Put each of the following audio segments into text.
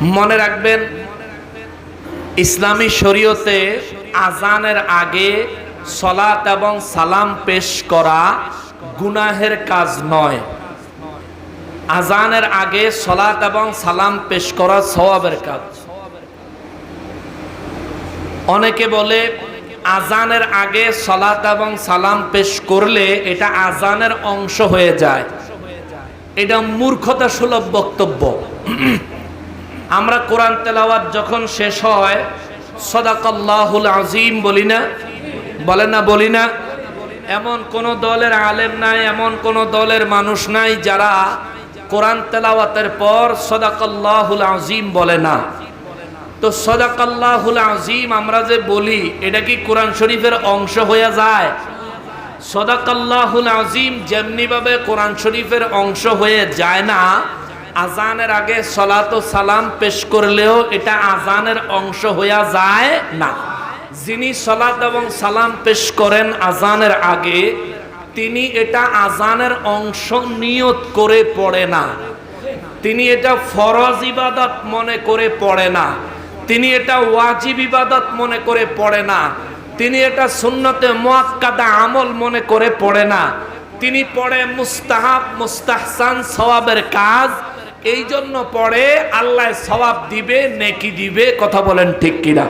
মনে রাখবেন, ইসলামী শরীয়তে আজানের আগে সলাত এবং সালাম পেশ করা গুনাহের কাজ নয়। আজানের আগে সলাত এবং সালাম পেশ করা সওয়াবের কাজ। অনেকে বলে, আজানের আগে সলাত এবং সালাম পেশ করলে এটা আজানের অংশ হয়ে যায়। এটা মূর্খতা সুলভ বক্তব্য। আমরা কোরআন তেলাওয়াত যখন শেষ হয়, সদাকাল্লাহুল আজিম বলি না, বলে না, বলি না, এমন কোন দলের আলেম নাই, এমন কোন দলের মানুষ নাই যারা কোরআন তেলাওয়াতের পর সদাকাল্লাহুল আজিম বলে না। তো সদাকাল্লাহুল আজিম আমরা যে বলি, এটা কি কোরআন শরীফের অংশ হয়ে যায়? সদাকাল্লাহুল আজিম যেমনিভাবে কোরআন শরীফের অংশ হয়ে যায় না আজানের আগে সলাত সালাম পেশ করলেও এটা আজানের অংশ হইয়া যায় না। যিনি সলাত এবং সালাম পেশ করেন আজানের আগে, তিনি এটা আজানের অংশ নিয়ত করে পড়ে না। তিনি এটা ফরজ ইবাদত মনে করে পড়ে না। তিনি এটা ওয়াজিব ইবাদত মনে করে পড়ে না। তিনি এটা সুন্নতে মোয়াক্কাদা আমল মনে করে পড়ে না। তিনি পড়ে মুস্তাহাব, মুস্তাহসান সওয়াবের কাজ এই জন্য পড়ে আল্লাহ সওয়াব দিবে, নেকি দিবে, কথা বলেন ঠিক কিনা।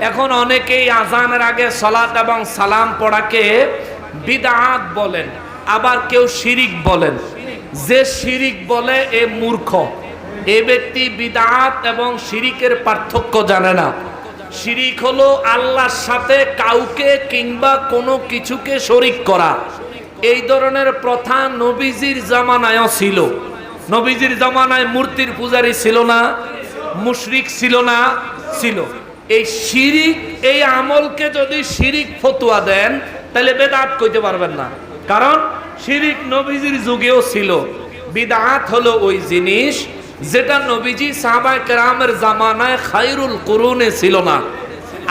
এখন অনেকেই আজানের আগে সলাত এবং সালাম পড়াকে বিদাত বলেন, আবার কেউ শিরিক বলেন। যে শিরিক বলে এ মূর্খ। এ ব্যক্তি বিদাত এবং শিরিকের পার্থক্য জানে না। শিরিক হলো আল্লাহর সাথে কাউকে কিংবা কোনো কিছুকে শরিক করা। এই ধরনের প্রথা নবীজির জামানায়ও ছিল। নবীজির জামানায় মূর্তির পূজারী ছিল না, মুশরিক ছিল না, ছিল। এই শিরিক, এই আমলকে যদি শিরিক ফতুয়া দেন, তাহলে বেদাত কইতে পারবেন না। কারণ শিরিক নবীজির যুগেও ছিল। বিদাত হলো ওই জিনিস যেটা নবীজি সাহাবাই কেরামের জামানায় খাইরুল কুরুনে ছিল না।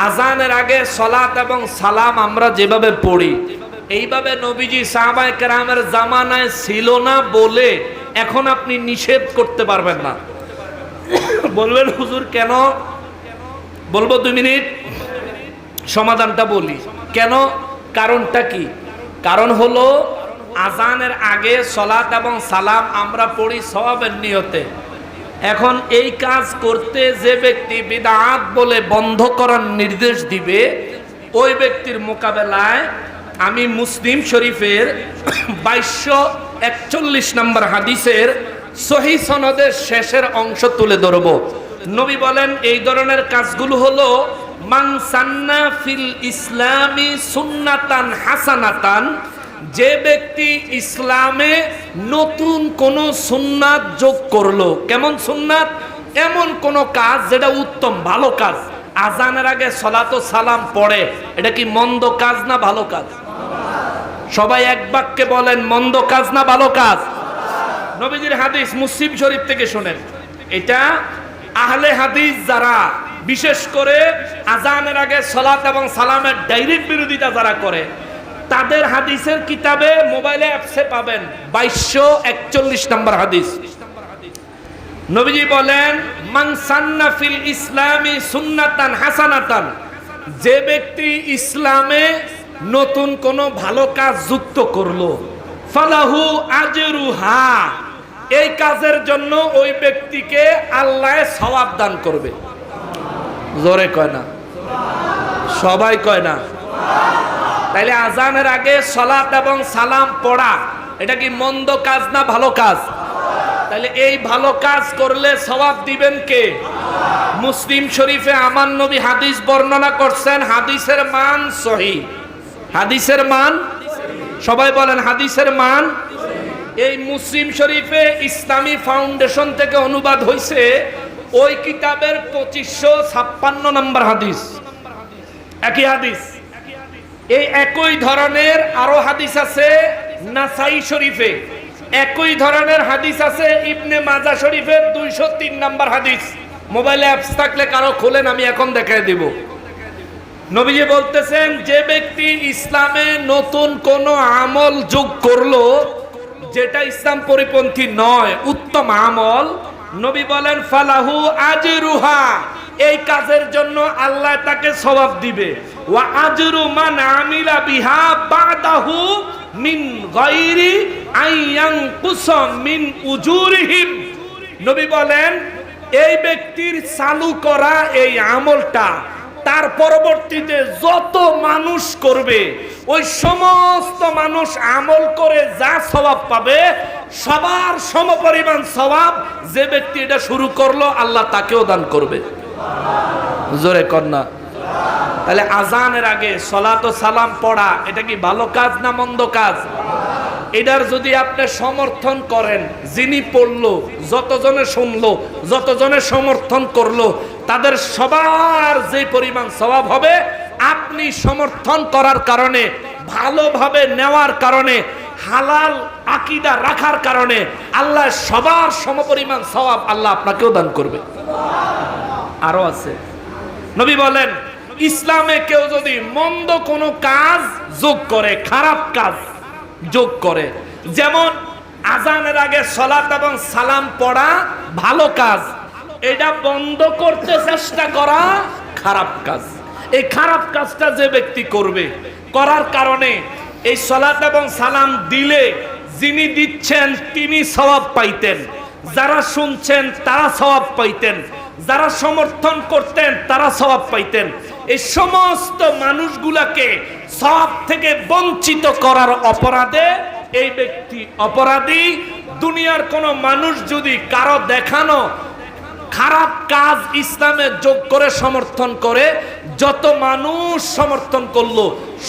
আজানের আগে সলাত এবং সালাম আমরা যেভাবে পড়ি, এইভাবে নবীজি সাহাবাই কেরামের জামানায় ছিল না বলে এখন আপনি নিষেধ করতে পারবেন না। বলবেন, হুজুর, কেন? বলব, দুই মিনিট। সমাধানটা বলি। কেন? কারণটা কি? কারণ হলো, আজানের আগে সলাত এবং সালাম আমরা পড়ি সবাবের নিয়তে। এখন এই কাজ করতে যে ব্যক্তি বিদাত বলে বন্ধ করার নির্দেশ দিবে, ওই ব্যক্তির মোকাবেলায় আমি মুসলিম শরীফের বাইশশো একচল্লিশ নম্বর হাদিসের সহি সনদের শেষের অংশ তুলে ধরব। নবী বলেন, এই ধরনের কাজগুলো হলো মানসান্না ফিল ইসলামী সুন্নাতান হাসানাতান, যে ব্যক্তি ইসলামে নতুন কোন সুন্নাত যোগ করল। কেমন সুন্নাত? এমন কোন কাজ যেটা উত্তম, ভালো কাজ। আজানের আগে সলাতো সালাম পড়ে, এটা কি মন্দ কাজ না ভালো কাজ? সবাই এক বাক্যে বলেন, মন্দ কাজ না ভালো কাজ? নবীজির হাদিস মুসলিম শরীফ থেকে শোনেন। এটা আহলে হাদিস যারা, বিশেষ করে আজানের আগে সলাত এবং সালামের ডাইরেক্ট বিরোধিতা যারা করে, তাদের হাদিসের কিতাবে মোবাইলে অ্যাপসে পাবেন বাইশশো একচল্লিশ নম্বর হাদিস। নবীজি বলেন মানসান্না ফিল ইসলামী সুন্নাতান হাসানাতান। যে ব্যক্তি ইসলামে নতুন কোন ভালো কাজ যুক্ত করল। ফালাহু আজরুহা। এই কাজের জন্য ওই ব্যক্তিকে আল্লাহ সওয়াব দান করবে। জোরে কয় না। সবাই কয় না। তাইলে আজানের আগে সলাত এবং সালাম পড়া, এটা কি মন্দ কাজ না ভালো কাজ? তাহলে এই ভালো কাজ করলে সবাব দিবেন কে? মুসলিম শরীফে আমার নবী হাদিস বর্ণনা করছেন, হাদিসের মান সহি। হাদিসের মান? সবাই বলেন, হাদিসের মান? এই মুসলিম শরীফে ইসলামী ফাউন্ডেশন থেকে অনুবাদ হয়েছে ওই কিতাবের পঁচিশশো ছাপ্পান্ন নম্বর হাদিস। একই হাদিস। এই একই ধরনের আরও হাদিস আছে নাসাই শরীফে। একই ধরনের হাদিস আছে ইবনে মাজা শরীফের দুইশো তিন নম্বর হাদিস। মোবাইলে অ্যাপস থাকলে কারও খোলেন, আমি এখন দেখাই দিব। নবীজি বলতেছেন, যে ব্যক্তি ইসলামে নতুন কোন আমল যোগ করল, যেটা ইসলাম পরিপন্থী নয়, উত্তম আমল, নবী বলেন, ফালাহু আজরুহা, এই কাজের জন্য আল্লাহ তাকে সওয়াব দিবে। ওয়া আজরু মান আমিলা বিহা বাদাহু মিন গায়রি আইয়ান কুসাম মিন উজুরিহিম। নবী বলেন, এই ব্যক্তির চালু করা এই আমলটা তার পরবর্তীতে যত মানুষ করবে, ওই সমস্ত মানুষ আমল করে যা স্বভাব পাবে, সবার সমপরিমাণ স্বভাব যে ব্যক্তি এটা শুরু করল, আল্লাহ তাকেও দান করবে। জোরে কন্যা। তাহলে আজানের আগে সলাত সালাম পড়া, এটা কি ভালো কাজ না মন্দ কাজ? এটার যদি আপনি সমর্থন করেন, যিনি পড়ল, যতজনে শুনলো, যতজনে সমর্থন করল তাদের সবার যে পরিমাণ স্বভাব হবে, আপনি সমর্থন করার কারণে, ভালোভাবে নেওয়ার কারণে, হালাল আকিদা রাখার কারণে, আল্লাহ সবার সমপরিমাণ স্বভাব আল্লাহ আপনাকেও দান করবে। আরও আছে। নবী বলেন, ইসলামে কেউ যদি মন্দ কোনো কাজ যোগ করে, খারাপ কাজ যোগ করে, যেমন আজানের আগে সলাত এবং সালাম পড়া ভালো কাজ এটা বন্ধ করতে চেষ্টা করা খারাপ কাজ। এই খারাপ কাজটা যে ব্যক্তি করবে, করার কারণে এই সলাত এবং সালাম দিলে যিনি দিচ্ছেন, তিনি স্বভাব পাইতেন। যারা শুনছেন, তারা স্বভাব পাইতেন। যারা সমর্থন করতেন, তারা স্বভাব পাইতেন। এই সমস্ত মানুষগুলাকে সব থেকে বঞ্চিত করার অপরাধে এই ব্যক্তি অপরাধী। দুনিয়ার কোনো মানুষ যদি কারও দেখানো খারাপ কাজ ইসলামে যোগ করে সমর্থন করে, যত মানুষ সমর্থন করল,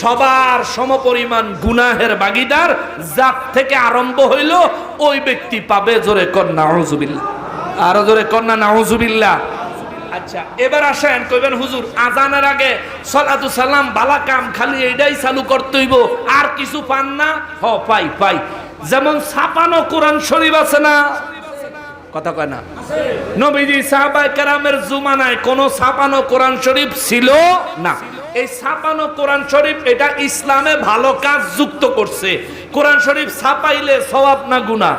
সবার সমপরিমাণ গুনাহের বাগিদার যার থেকে আরম্ভ হইল, ওই ব্যক্তি পাবে জোরে কন্যা, নাউজুবিল্লাহ। আরও জোরে কন্যা, নাউজুবিল্লাহ। আচ্ছা এবার আসেন, কইবেন, হুজুর, আজানের আগে সলাতু সালাম বালা কাম খালি এইটাই চালু করতে হইব, আর কিছু পান না? হ, পাই পাই। যেমন ছাপানো কোরআন শরীফ আছে না? কথা কয় না। নবীজি সাহাবায়ে কেরামের জুমানায় কোন ছাপানো কোরআন শরীফ ছিল না। এই ছাপানো কোরআন শরীফ এটা ইসলামে ভালো কাজ যুক্ত করছে। কোরআন শরীফ ছাপাইলে সওয়াব না গুনাহ?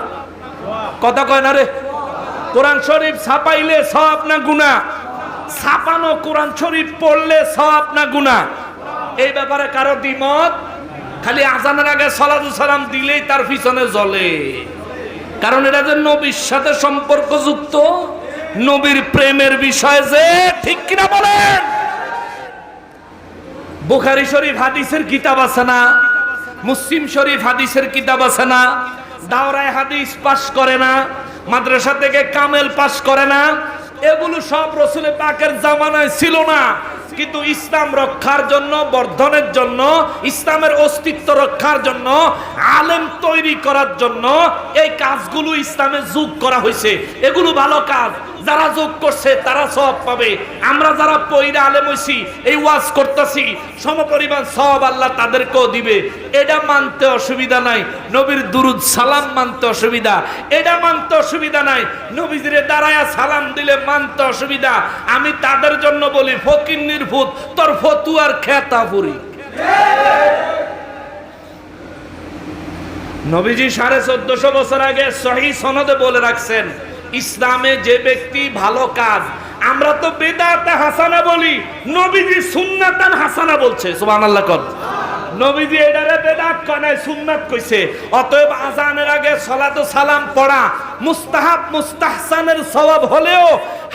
কথা কয় না রে। কোরআন শরীফ ছাপাইলে সওয়াব না গুনাহ? ছাপানো কোরআন শরীফ পড়লে সওয়াব না গুনাহ? এই ব্যাপারে কারও দ্বিমত? খালি আজানের আগে সালাতু সালাম দিলেই তার পিছনে জ্বলে। কারণ এটা যে নবীর সাথে সম্পর্কযুক্ত, নবীর প্রেমের বিষয় যে, ঠিক কিনা বলেন? বুখারি শরীফ হাদিসের কিতাব আছে না? মুসলিম শরীফ হাদিসের কিতাব আছে না? দাওরায় হাদিস পাশ করে না? মাদ্রাসা থেকে কামেল পাশ করে না? এগুলো সব রসুলে পাকের জামানায় ছিল না। কিন্তু ইসলাম রক্ষার জন্য, বর্ধনের জন্য, ইসলামের অস্তিত্ব রক্ষার জন্য, আলেম তৈরি করার জন্য এই কাজগুলো ইসলামে যোগ করা হয়েছে। এগুলো ভালো কাজ। যারা যোগ করছে, তারা সব পাবে। আমরা যারা পইরা আলেম হইছি, এই ওয়াজ করতেছি, সমপরিমাণ সব আল্লাহ তাদেরকেও দিবে। এটা মানতে অসুবিধা নাই, নবীর দুরুদ সালাম মানতে অসুবিধা। এটা মানতে অসুবিধা নাই, নবীজিরে দাঁড়ায়া সালাম দিলে মানতে অসুবিধা। আমি তাদের জন্য বলি, ফকির নির্ভূত, তোর ফতুয়ার খেতা পুরি নবীজি সাড়ে চোদ্দশো বছর আগে সহি সনদে বলে রাখছেন ইসলামে যে ব্যক্তি ভালো কাজ, আমরা তো বেদাতে হাসানা বলি, নবীজি সুন্নাতান হাসানা বলছে, সুবহানাল্লাহ কর। নবীজি এটারে বেদাত কনায় সুন্নাত কইছে, অতএব আজানের আগে সালাতু সালাম পড়া মুস্তাহাব, মুস্তাহসানের সওয়াব হলেও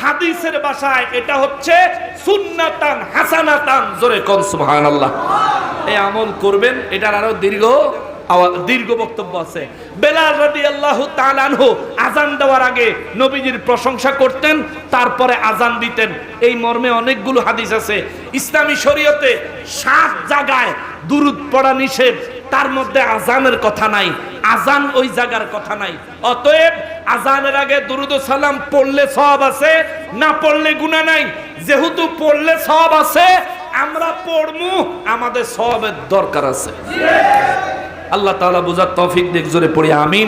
হাদিসের ভাষায় এটা হচ্ছে সুন্নাতান হাসানাতান, জোরে কোন সুবহানাল্লাহ। এই আমল করবেন, এটার আরও দীর্ঘ দীর্ঘ বক্তব্য আছে। বেলাল রাদিয়াল্লাহু তাআলা আনহু আজান দেওয়ার আগে নবীজির প্রশংসা করতেন, তারপরে আজান দিতেন। এই মর্মে অনেকগুলো হাদিস আছে। ইসলামী শরীয়তে সাত জায়গায় দুরুদ পড়া নিষেধ, তার মধ্যে আজানের কথা নাই। আজান ওই জায়গার কথা নাই। অতএব আজানের আগে দুরুদ সালাম পড়লে সব আছে, না পড়লে গুনাহ নাই? যেহেতু পড়লে সব আছে, আমরা পড়মু, আমাদের সবের দরকার আছে। আল্লাহ তাআলা বুঝার তৌফিক দেখ জোরে পড়ি আমি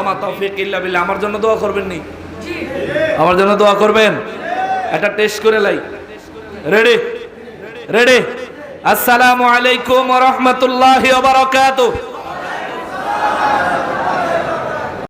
আমার তৌফিক ইল্লা বিল্লাহ, আমার জন্য দোয়া করবেন নি? আমার জন্য দোয়া করবেন? এটা টেস্ট করে লাই। রেডি রেডি আসসালামু আলাইকুম ওয়া রাহমাতুল্লাহি ওয়া বারাকাতুহু।